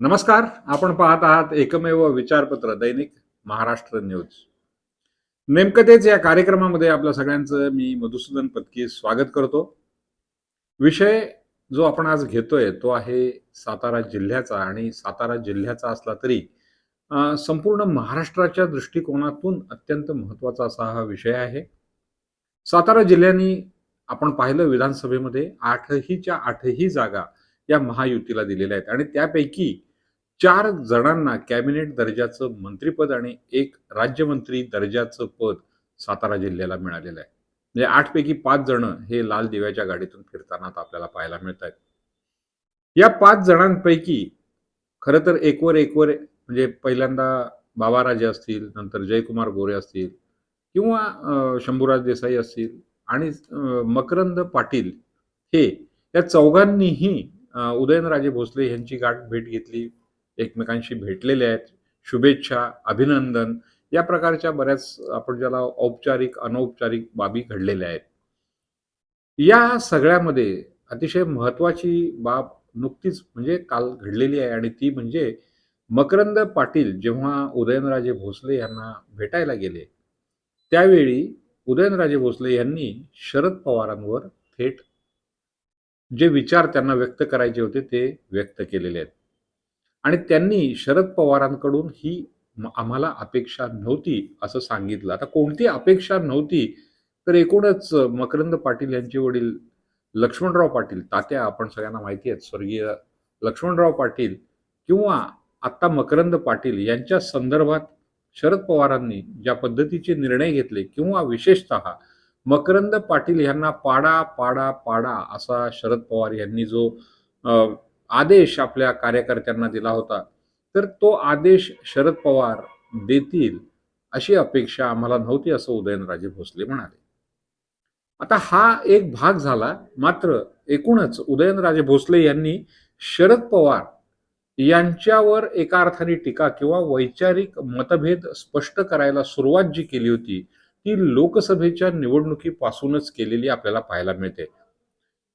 नमस्कार आपण पाहत आहात एकमेव विचारपत्र दैनिक महाराष्ट्र न्यूज. नेमकं तेच या कार्यक्रमामध्ये आपल्या सगळ्यांचं मी मधुसूदन पत्की स्वागत करतो. विषय जो आपण आज घेतोय तो आहे सातारा जिल्ह्याचा आणि सातारा जिल्ह्याचा असला तरी संपूर्ण महाराष्ट्राच्या दृष्टिकोनातून अत्यंत महत्त्वाचा असा हा विषय आहे. सातारा जिल्ह्यानी आपण पाहिलं विधानसभेमध्ये आठहीच्या आठही जागा या महायुतीला दिलेल्या आहेत आणि त्यापैकी चार जणांना कॅबिनेट दर्जाचं मंत्रीपद आणि एक राज्यमंत्री दर्जाचं पद सातारा जिल्ह्याला मिळालेलं आहे. म्हणजे आठ पैकी पाच जण हे लाल दिव्याच्या गाडीतून फिरताना आपल्याला पाहायला मिळत आहेत या पाच जणांपैकी खरं तर एकवर एकवर म्हणजे पहिल्यांदा बाबाराजे असतील नंतर जयकुमार गोरे असतील किंवा शंभूराज देसाई असतील आणि मकरंद पाटील हे या चौघांनीही उदयनराजे भोसले यांची गाठ भेट घेतली. एकमेकांशी भेटलेले आहेत. शुभेच्छा अभिनंदन. या प्रकारच्या बऱ्याच आपण ज्याला औपचारिक अनौपचारिक बाबी घडलेल्या आहेत. या सगळ्यामध्ये अतिशय महत्वाची बाब नुकतीच म्हणजे काल घडलेली आहे आणि ती म्हणजे मकरंद पाटील जेव्हा उदयनराजे भोसले यांना भेटायला गेले त्यावेळी उदयनराजे भोसले यांनी शरद पवारांवर थेट जे विचार त्यांना व्यक्त करायचे होते ते व्यक्त केलेले आहेत. आणि त्यांनी शरद पवारांकडून ही आम्हाला अपेक्षा नव्हती असं सांगितलं. आता कोणती अपेक्षा नव्हती तर एकूणच मकरंद पाटील यांचे वडील लक्ष्मणराव पाटील तात्या आपण सगळ्यांना माहिती आहेत स्वर्गीय लक्ष्मणराव पाटील किंवा आत्ता मकरंद पाटील यांच्या संदर्भात शरद पवारांनी ज्या पद्धतीचे निर्णय घेतले किंवा विशेषतः मकरंद पाटील यांना पाडा पाडा पाडा असा शरद पवार यांनी जो आदेश आपल्या कार्यकर्त्यांना दिला होता. तर तो आदेश शरद पवार देतील अशी अपेक्षा आम्हाला नव्हती असं उदयनराजे भोसले म्हणाले. आता हा एक भाग झाला. मात्र एकूणच उदयनराजे भोसले यांनी शरद पवार यांच्यावर एका अर्थाने टीका किंवा वैचारिक मतभेद स्पष्ट करायला सुरुवात जी केली होती ती लोकसभेच्या निवडणुकीपासूनच केलेली आपल्याला पाहायला मिळते.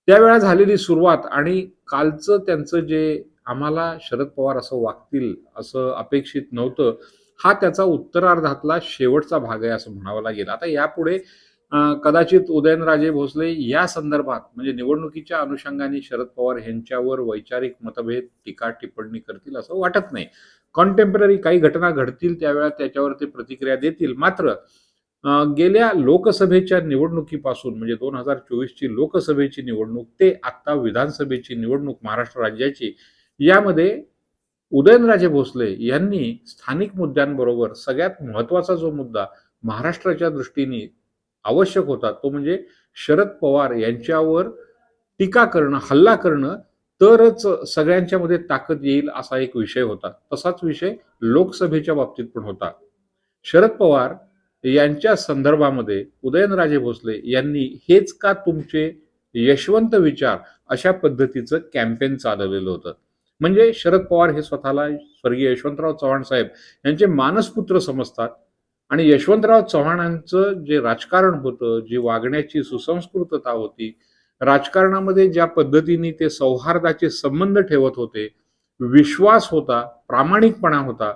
त्यावेळा झालेली सुरुवात आणि कालचं त्यांचं जे आम्हाला शरद पवार असं वागतील असं अपेक्षित नव्हतं हा त्याचा उत्तरार्धातला शेवटचा भाग आहे असं म्हणावं लागेल. आता यापुढे कदाचित उदयनराजे भोसले या संदर्भात म्हणजे निवडणुकीच्या अनुषंगाने शरद पवार यांच्यावर वैचारिक मतभेद टीका टिप्पणी करतील असं वाटत नाही. कॉन्टेम्पररी काही घटना घडतील त्यावेळा त्याच्यावर ते प्रतिक्रिया देतील. मात्र गेल्या लोकसभेच्या निवडणुकीपासून म्हणजे दोन हजार चोवीसची लोकसभेची निवडणूक ते आत्ता विधानसभेची निवडणूक महाराष्ट्र राज्याची यामध्ये उदयनराजे भोसले यांनी स्थानिक मुद्द्यांबरोबर सगळ्यात महत्त्वाचा जो मुद्दा महाराष्ट्राच्या दृष्टीने आवश्यक होता तो म्हणजे शरद पवार यांच्यावर टीका करणं हल्ला करणं तरच सगळ्यांच्या मध्ये ताकद येईल असा एक विषय होता. तसाच विषय लोकसभेच्या बाबतीत पण होता. शरद पवार यांच्या संदर्भामध्ये उदयनराजे भोसले यांनी हेच का तुमचे यशवंत विचार अशा पद्धतीचं कॅम्पेन चालवलेलं होतं? म्हणजे शरद पवार हे स्वतःला स्वर्गीय यशवंतराव चव्हाण साहेब यांचे मानसपुत्र समजतात. आणि यशवंतराव चव्हाणांचं जे राजकारण होतं जी वागण्याची सुसंस्कृतता होती राजकारणामध्ये ज्या पद्धतीने ते सौहार्दाचे संबंध ठेवत होते विश्वास होता प्रामाणिकपणा होता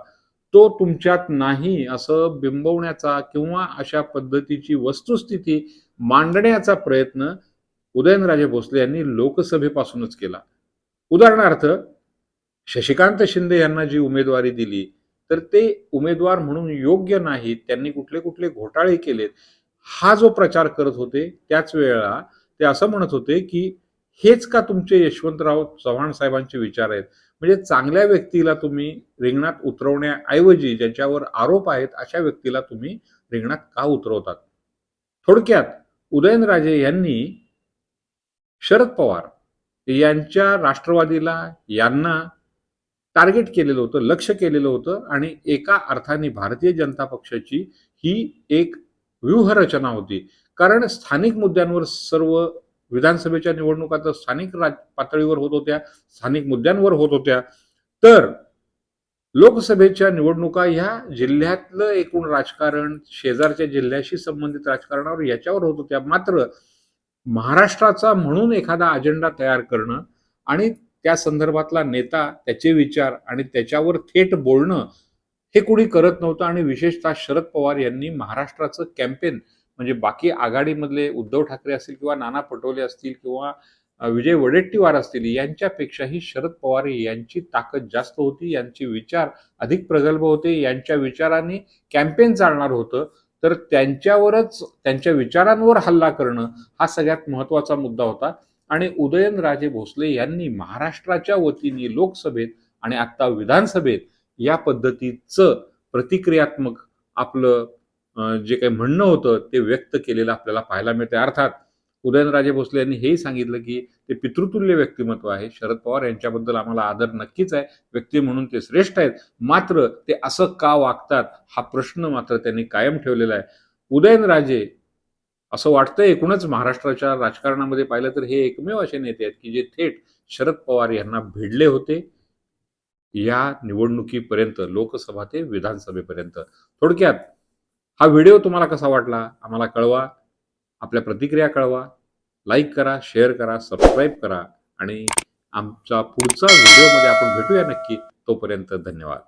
तो तुमच्यात नाही असं बिंबवण्याचा किंवा अशा पद्धतीची वस्तुस्थिती मांडण्याचा प्रयत्न उदयनराजे भोसले यांनी लोकसभेपासूनच केला. उदाहरणार्थ शशिकांत शिंदे यांना जी उमेदवारी दिली तर ते उमेदवार म्हणून योग्य नाहीत त्यांनी कुठले कुठले घोटाळे केलेत हा जो प्रचार करत होते त्याच वेळेला ते असं म्हणत होते की हेच का तुमचे यशवंतराव चव्हाण साहेबांचे विचार आहेत? म्हणजे चांगल्या व्यक्तीला तुम्ही रिंगणात उतरवण्याऐवजी ज्याच्यावर आरोप आहेत अशा व्यक्तीला तुम्ही रिंगणात का उतरवतात? थोडक्यात उदयनराजे यांनी शरद पवार यांच्या राष्ट्रवादीला यांना टार्गेट केलेलं होतं लक्ष केलेलं होतं आणि एका अर्थाने भारतीय जनता पक्षाची ही एक व्यूहरचना होती. कारण स्थानिक मुद्द्यांवर सर्व विधानसभेच्या निवडणुका तर स्थानिक राज पातळीवर होत होत्या स्थानिक मुद्द्यांवर होत होत्या. तर लोकसभेच्या निवडणुका ह्या जिल्ह्यातलं एकूण राजकारण शेजारच्या जिल्ह्याशी संबंधित राजकारणावर याच्यावर होत होत्या. मात्र महाराष्ट्राचा म्हणून एखादा अजेंडा तयार करणं आणि त्या संदर्भातला नेता त्याचे विचार आणि त्याच्यावर थेट बोलणं हे कुणी करत नव्हतं आणि विशेषतः शरद पवार यांनी महाराष्ट्राचं कॅम्पेन म्हणजे बाकी आघाडीमधले उद्धव ठाकरे असतील किंवा नाना पटोले असतील किंवा विजय वडेट्टीवार असतील यांच्यापेक्षाही शरद पवार यांची ताकद जास्त होती यांचे विचार अधिक प्रगल्भ होते यांच्या विचाराने कॅम्पेन चालणार होतं. तर त्यांच्यावरच त्यांच्या विचारांवर हल्ला करणं हा सगळ्यात महत्त्वाचा मुद्दा होता. आणि उदयनराजे भोसले यांनी महाराष्ट्राच्या वतीने लोकसभेत आणि आता विधानसभेत या पद्धतीचं प्रतिक्रियात्मक आपलं जे काही म्हणणं होतं ते व्यक्त केलेलं आपल्याला पाहायला मिळते अर्थात उदयनराजे भोसले यांनी हेही सांगितलं की ते पितृतुल्य व्यक्तिमत्व आहे. शरद पवार यांच्याबद्दल आम्हाला आदर नक्कीच आहे. व्यक्ती म्हणून ते श्रेष्ठ आहेत. मात्र ते असं का वागतात हा प्रश्न मात्र त्यांनी कायम ठेवलेला आहे. उदयनराजे असं वाटतं एकूणच महाराष्ट्राच्या राजकारणामध्ये पाहिलं तर हे एकमेव असे नेते आहेत की जे थेट शरद पवार यांना भिडले होते या निवडणुकीपर्यंत लोकसभा ते विधानसभेपर्यंत. थोडक्यात हा व्हिडिओ तुम्हाला कसा वाटला आम्हाला कळवा. आपल्या प्रतिक्रिया कळवा. लाईक करा शेअर करा सबस्क्राईब करा आणि आमचा पुढचा व्हिडिओमध्ये आपण भेटूया नक्की. तोपर्यंत धन्यवाद.